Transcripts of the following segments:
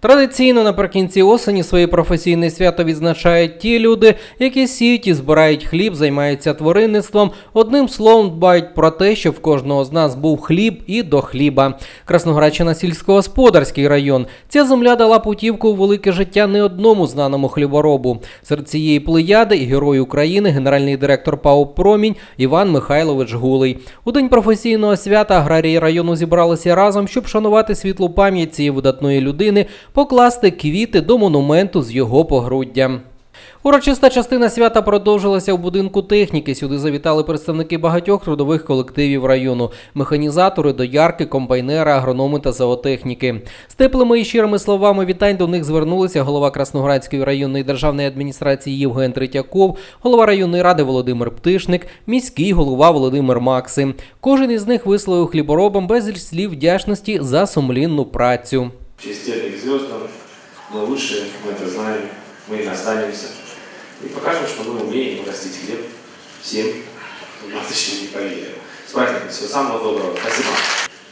Традиційно наприкінці осені своє професійне свято відзначають ті люди, які сіють і збирають хліб, займаються тваринництвом. Одним словом, дбають про те, щоб в кожного з нас був хліб і до хліба. Красноградщина сільськогосподарський район. Ця земля дала путівку у велике життя не одному знаному хліборобу. Серед цієї плеяди і герой України, генеральний директор ПАО Промінь Іван Михайлович Гулий. У день професійного свята аграрії району зібралися разом, щоб шанувати світлу пам'ять цієї видатної людини, покласти квіти до монументу з його погруддям. Урочиста частина свята продовжилася в будинку техніки. Сюди завітали представники багатьох трудових колективів району: механізатори, доярки, комбайнери, агрономи та зоотехніки. З теплими і щирими словами вітань до них звернулися голова Красноградської районної державної адміністрації Євген Третьяков, голова районної ради Володимир Птишник, міський голова Володимир Макси. Кожен із них висловив хліборобам безліч слів вдячності за сумлінну працю. Чистили к звездам, мы лучшие, мы это знаем, мы их останемся. И покажем, что мы умеем растить хлеб всем, кто нас еще не поверил. С праздником, всего самого доброго. Спасибо.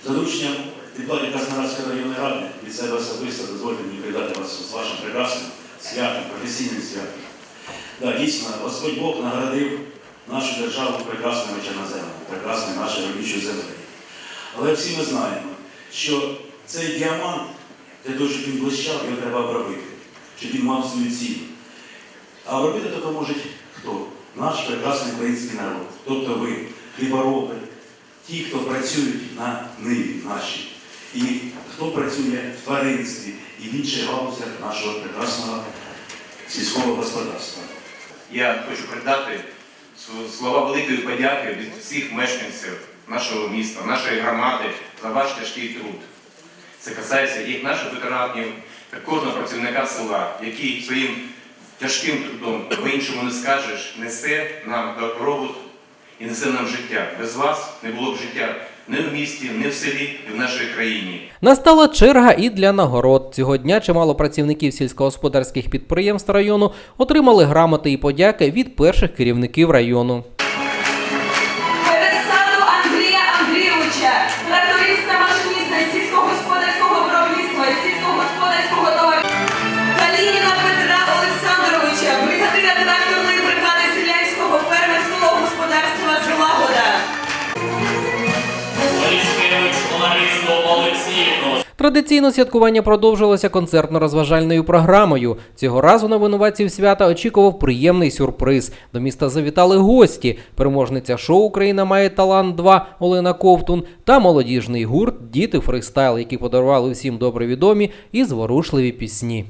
За дорученням депутатів Краснодарської районної ради від себе особисто дозвольте мені привітати вас з вашим прекрасним святом, професійним святом. Да, дійсно, Господь Бог наградив нашу державу прекрасними чорноземами, прекрасною нашою родючою землею. Але всі ми знаємо, що цей діамант, для того, щоб він блищав, його треба обробити, щоб він мав свою ціну. А обробити то може хто? Наш прекрасний український народ, тобто ви, хлібороби, ті, хто працюють на ниві нашій, і хто працює в тваринстві і в інших галузях нашого прекрасного сільського господарства. Я хочу передати слова великої подяки від всіх мешканців нашого міста, нашої громади за ваш тяжкий труд. Це касається як наших ветеранів, кожного працівника села, який своїм тяжким трудом, по-іншому не скажеш, несе нам добробут і несе нам життя. Без вас не було б життя ні в місті, ні в селі, і в нашій країні. Настала черга і для нагород. Цього дня чимало працівників сільськогосподарських підприємств району отримали грамоти і подяки від перших керівників району. Традиційно святкування продовжилося концертно-розважальною програмою. Цього разу на винуватців свята очікував приємний сюрприз. До міста завітали гості: переможниця шоу Україна має талант 2 Олена Ковтун та молодіжний гурт Діти фристайл, які подарували всім добре відомі і зворушливі пісні.